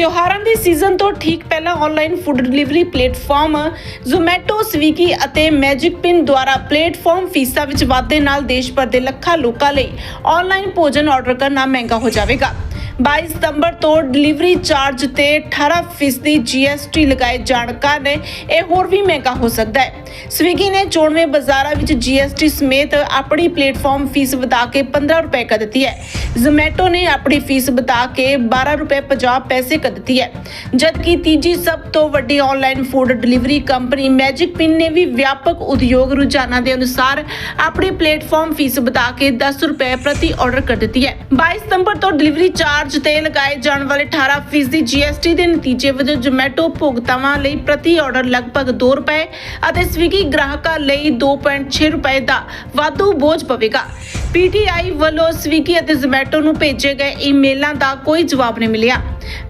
ਤਿਉਹਾਰਾਂ ਦੇ ਸੀਜ਼ਨ ਤੋਂ ਠੀਕ ਪਹਿਲਾਂ online food delivery platform Zomato Swiggy ਅਤੇ ਮੈਜਿਕ Pin ਦੁਆਰਾ ਪਲੇਟਫਾਰਮ ਫੀਸਾਂ ਵਿੱਚ ਵਾਧੇ ਨਾਲ ਦੇਸ਼ ਭਰ ਦੇ ਲੱਖਾਂ ਲੋਕਾਂ ਲਈ ਆਨਲਾਈਨ ਭੋਜਨ ਆਰਡਰ ਕਰਨਾ ਮਹਿੰਗਾ ਹੋ ਜਾਵੇਗਾ। 22 ਸਤੰਬਰ ਤੋਂ ਡਿਲੀਵਰੀ ਚਾਰਜ ਤੇ 18% GST ਲਗਾਏ ਜਾਣ ਕਾਰਨ ਇਹ ਹੋਰ ਵੀ ਮਹਿੰਗਾ ਹੋ ਸਕਦਾ ਹੈ। ਸਵਿਗੀ ਨੇ ਚੋਣਵੇਂ ਬਾਜ਼ਾਰਾਂ ਵਿੱਚ GST ਸਮੇਤ ਆਪਣੀ ਪਲੇਟਫਾਰਮ ਫੀਸ ਵਧਾ ਕੇ 15 ਰੁਪਏ ਕਰ ਦਿੱਤੀ ਹੈ। ਜ਼ੋਮੈਟੋ ਨੇ ਆਪਣੀ ਫੀਸ ਵਧਾ ਕੇ 12 ਰੁਪਏ 50 ਪੈਸੇ ਕਰ ਦਿੱਤੀ ਹੈ। ਜਦਕਿ ਤੀਜੀ ਸਭ ਤੋਂ ਵੱਡੀ online food delivery company Magicpin ਨੇ ਵੀ ਵਿਆਪਕ ਉਦਯੋਗ ਰੁਝਾਨਾਂ ਦੇ ਅਨੁਸਾਰ ਆਪਣੀ ਪਲੇਟਫਾਰਮ ਫੀਸ ਵਧਾ ਕੇ 10 ਰੁਪਏ ਪ੍ਰਤੀ ਆਰਡਰ ਕਰ ਦਿੱਤੀ ਹੈ। 22 ਸਤੰਬਰ ਤੋਂ ਡਿਲੀਵਰੀ ਚਾਰਜ ਤੇ ਲਗਾਏ ਜਾਣ ਵਾਲੇ 18% ਦੀ GST ਦੇ ਨਤੀਜੇ ਵਜੋਂ ਜ਼ੋਮੈਟੋ ਭੁਗਤਾਵਾਂ ਲਈ ਪ੍ਰਤੀ ਆਰਡਰ ਲਗਭਗ 2 ਰੁਪਏ ਅਤੇ ਸਵਿਗੀ ਗ੍ਰਾਹਕਾਂ ਲਈ 2.6 ਰੁਪਏ ਦਾ ਵਾਧੂ ਬੋਝ ਪਵੇਗਾ। ਪੀਟੀਆਈ ਵੱਲੋਂ ਸਵਿਗੀ ਅਤੇ ਜ਼ੋਮੈਟੋ ਨੂੰ ਭੇਜੇ ਗਏ ਈਮੇਲਾਂ ਦਾ ਕੋਈ ਜਵਾਬ ਨਹੀਂ ਮਿਲਿਆ।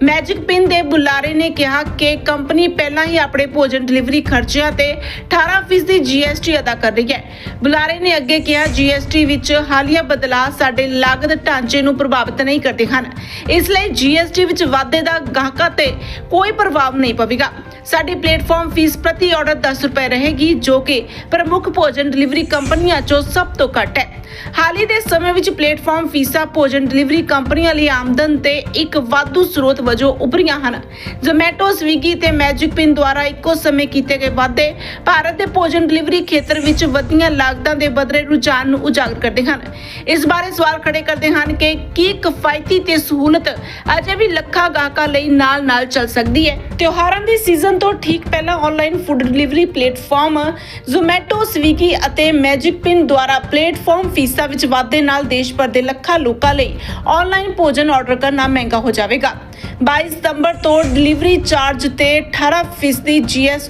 ਮੈਜਿਕ ਪਿੰਨ ਦੇ ਬੁਲਾਰੇ ਨੇ ਕਿਹਾ ਕਿ ਕੰਪਨੀ ਪਹਿਲਾਂ ਹੀ ਆਪਣੇ ਭੋਜਨ ਡਿਲੀਵਰੀ ਖਰਚਿਆਂ ਤੇ 18% ਦੀ GST ਅਦਾ ਕਰ ਰਹੀ ਹੈ। ਬੁਲਾਰੇ ਨੇ ਅੱਗੇ ਕਿਹਾ GST ਵਿੱਚ ਹਾਲੀਆ ਬਦਲਾਅ ਸਾਡੇ ਲਾਗਤ ਢਾਂਚੇ ਨੂੰ ਪ੍ਰਭਾਵਿਤ ਨਹੀਂ ਕਰਦੇ ਹਨ। ਇਸ ਲਈ GST ਵਿੱਚ ਵਾਧੇ ਦਾ ਗਾਹਕਾਂ ਤੇ ਕੋਈ ਪ੍ਰਭਾਵ ਨਹੀਂ ਪਵੇਗਾ। ਸਾਡੀ ਪਲੇਟਫਾਰਮ ਫੀਸ ਪ੍ਰਤੀ ਆਰਡਰ 10 ਰੁਪਏ ਰਹੇਗੀ, ਜੋ ਕਿ ਪ੍ਰਮੁੱਖ ਭੋਜਨ ਡਿਲੀਵਰੀ ਕੰਪਨੀਆਂ 'ਚੋਂ ਸਭ ਤੋਂ ਘੱਟ ਹੈ। ਹਾਲੀ ਦੇ ਸਮੇਂ ਵਿੱਚ ਪਲੇਟਫਾਰਮ ਫੀਸਾਂ ਭੋਜਨ ਡਿਲੀਵਰੀ ਕੰਪਨੀਆਂ ਲਈ ਆਮਦਨ ਤੇ ਇੱਕ ਵਾਧੂ ਸਰੋਤ ਵਜੋਂ ਉੱਭਰੀਆਂ ਹਨ। ਜ਼ੋਮੈਟੋ ਸਵਿਗੀ ਤੇ ਮੈਜਿਕ ਪਿੰਨ ਦੁਆਰਾ ਇੱਕੋ ਸਮੇਂ ਕੀਤੇ ਗਏ ਵਾਧੇ ਭਾਰਤ ਦੇ ਭੋਜਨ ਡਿਲੀਵਰੀ ਖੇਤਰ ਵਿੱਚ ਵਧੀਆਂ ਲਾਗਤਾਂ ਦੇ ਬਦਲੇ ਰੁਝਾਨ ਨੂੰ ਉਜਾਗਰ ਕਰਦੇ ਹਨ। ਇਸ ਬਾਰੇ ਸਵਾਲ ਖੜੇ ਕਰਦੇ ਹਨ ਕਿ ਕੀ ਕਿਫਾਇਤੀ ਤੇ ਸਹੂਲਤ ਅਜੇ ਵੀ ਲੱਖਾਂ ਗਾਹਕਾਂ ਲਈ ਨਾਲ-ਨਾਲ ਚੱਲ ਸਕਦੀ ਹੈ? ਤਿਉਹਾਰਾਂ ਦੇ ਸੀਜ਼ਨ ਤੋਂ ਠੀਕ ਪਹਿਲਾਂ online food delivery platform Zomato, Swiggy ਅਤੇ ਮੈਜਿਕ ਪਿਨ ਦੁਆਰਾ ਪਲੇਟਫਾਰਮ ਫੀਸਾਂ ਵਿੱਚ ਵਾਧੇ ਨਾਲ ਦੇਸ਼ ਭਰ ਦੇ ਲੱਖਾਂ ਲੋਕਾਂ ਲਈ ਆਨਲਾਈਨ ਭੋਜਨ ਆਰਡਰ ਕਰਨਾ ਮਹਿੰਗਾ ਹੋ ਜਾਵੇਗਾ। 22 ਸਤੰਬਰ ਤੋਂ ਡਿਲੀਵਰੀ ਚਾਰਜ ਤੇ 18%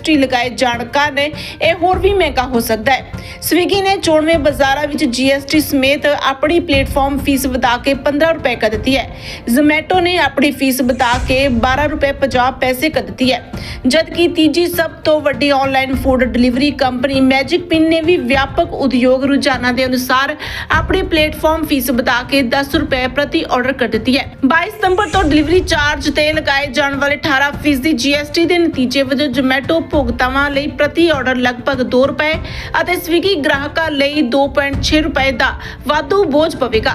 ਦੀ ਲਗਾਏ ਜਾਣ ਕਾਰਨ ਇਹ ਹੋਰ ਵੀ ਮਹਿੰਗਾ ਹੋ ਸਕਦਾ ਹੈ। ਸਵਿਗੀ ਨੇ ਚੋਣਵੇਂ ਬਾਜ਼ਾਰਾਂ ਵਿੱਚ GST ਸਮੇਤ ਆਪਣੀ ਪਲੇਟਫਾਰਮ ਫੀਸ ਵਧਾ ਕੇ 15 ਰੁਪਏ ਕਰ ਦਿੱਤੀ ਹੈ। ਜ਼ੋਮੈਟੋ ਨੇ ਆਪਣੀ ਫੀਸ ਵਧਾ ਕੇ 12 ਰੁਪਏ 50 ਪੈਸੇ ਕਰ ਦਿੱਤੀ ਹੈ। ਜਦਕਿ ਤੀਜੀ ਸਭ ਤੋਂ ਵੱਡੀ online food delivery company Magicpin ਨੇ ਵੀ ਵਿਆਪਕ ਉਦਯੋਗ ਰੁਝਾਨਾਂ ਦੇ ਅਨੁਸਾਰ ਆਪਣੀ ਪਲੇਟਫਾਰਮ ਫੀਸ ਵਧਾ ਕੇ 10 ਰੁਪਏ ਪ੍ਰਤੀ ਆਰਡਰ ਕਰ ਦਿੱਤੀ ਹੈ। 22 ਸਤੰਬਰ ਤੋਂ ਡਿਲੀਵਰੀ ਚਾਰਜ ਤੇ ਲਗਾਏ ਜਾਣ ਵਾਲੇ 18% ਦੀ GST ਦੇ ਨਤੀਜੇ ਵਜੋਂ ਜ਼ੋਮੈਟੋ ਭੁਗਤਾਵਾਂ ਲਈ ਪ੍ਰਤੀ ਆਰਡਰ ਲਗਭਗ 2 ਰੁਪਏ ਅਤੇ ਸਵਿਗੀ ਗ੍ਰਾਹਕਾਂ ਲਈ 2.6 ਰੁਪਏ ਦਾ ਵਾਧੂ ਬੋਝ ਪਵੇਗਾ।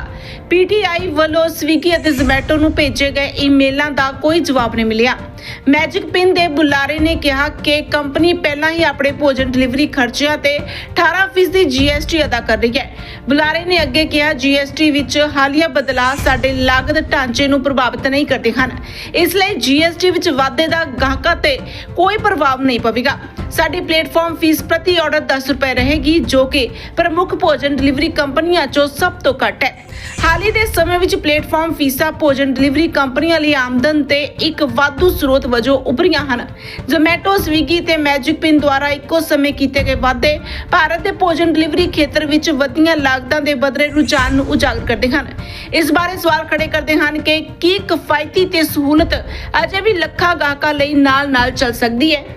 ਪੀਟੀਆਈ ਵੱਲੋਂ ਸਵਿਗੀ ਅਤੇ ਜ਼ੋਮੈਟੋ ਨੂੰ ਭੇਜੇ ਗਏ ਈਮੇਲਾਂ ਦਾ ਕੋਈ ਜਵਾਬ ਨਹੀਂ ਮਿਲਿਆ। ਮੈਜਿਕ ਪਿਨ ਦੇ ਬੁਲਾਰੇ ਨੇ ਕਿਹਾ ਕਿ ਕੰਪਨੀ ਪਹਿਲਾਂ ਹੀ ਆਪਣੇ ਭੋਜਨ ਡਿਲੀਵਰੀ ਖਰਚਿਆਂ ਤੇ 18% ਦੀ GST ਅਦਾ ਕਰ ਰਹੀ ਹੈ। ਬੁਲਾਰੇ ਨੇ ਅੱਗੇ ਕਿਹਾ GST ਵਿੱਚ ਹਾਲੀਆ ਬਦਲਾਅ ਸਾਡੇ ਲਾਗਤ ਢਾਂਚੇ ਨੂੰ ਪ੍ਰਭਾਵਿਤ ਨਹੀਂ ਕਰਦੇ ਹਨ। ਇਸ ਲਈ GST ਵਿੱਚ ਵਾਧੇ ਦਾ ਗਾਹਕਾਂ ਤੇ ਕੋਈ ਪ੍ਰਭਾਵ ਨਹੀਂ ਪਵੇਗਾ। ਸਾਡੀ ਪਲੇਟਫਾਰਮ ਫੀਸ ਪ੍ਰਤੀ ਆਰਡਰ 10 ਰੁਪਏ ਰਹੇਗੀ, ਜੋ ਕਿ ਪ੍ਰਮੁੱਖ ਭੋਜਨ ਡਿਲੀਵਰੀ ਕੰਪਨੀਆਂ 'ਚੋਂ ਸਭ ਤੋਂ ਘੱਟ ਹੈ। ਹਾਲ ਹੀ ਦੇ ਸਮੇਂ ਵਿੱਚ ਪਲੇਟਫਾਰਮ ਫੀਸਾਂ, ਭੋਜਨ, ਡਿਲੀਵਰੀ ਕੰਪਨੀਆਂ ਲਈ ਆਮਦਨ ਤੇ ਇੱਕ ਵਾਧੂ ਸਰੋਤ ਵਜੋਂ ਉਭਰੀਆਂ ਹਨ। ਜ਼ੋਮੈਟੋ ਸਵਿਗੀ ਤੇ ਮੈਜਿਕ ਪਿੰਨ ਦੁਆਰਾ ਇੱਕੋ ਸਮੇਂ ਕੀਤੇ ਗਏ ਵਾਧੇ ਭਾਰਤ ਦੇ ਭੋਜਨ ਡਿਲੀਵਰੀ ਖੇਤਰ ਵਿੱਚ ਵਧੀਆਂ ਲਾਗਤਾਂ ਦੇ ਬਦਲੇ ਰੁਝਾਨ ਨੂੰ ਉਜਾਗਰ ਕਰਦੇ ਹਨ। ਇਸ ਬਾਰੇ ਸਵਾਲ ਖੜੇ ਕਰਦੇ ਹਨ ਕਿ ਕੀ ਕਿਫਾਇਤੀ ਤੇ ਸਹੂਲਤ ਅਜੇ ਵੀ ਲੱਖਾਂ ਗਾਹਕਾਂ ਲਈ ਨਾਲ-ਨਾਲ ਚੱਲ ਸਕਦੀ ਹੈ?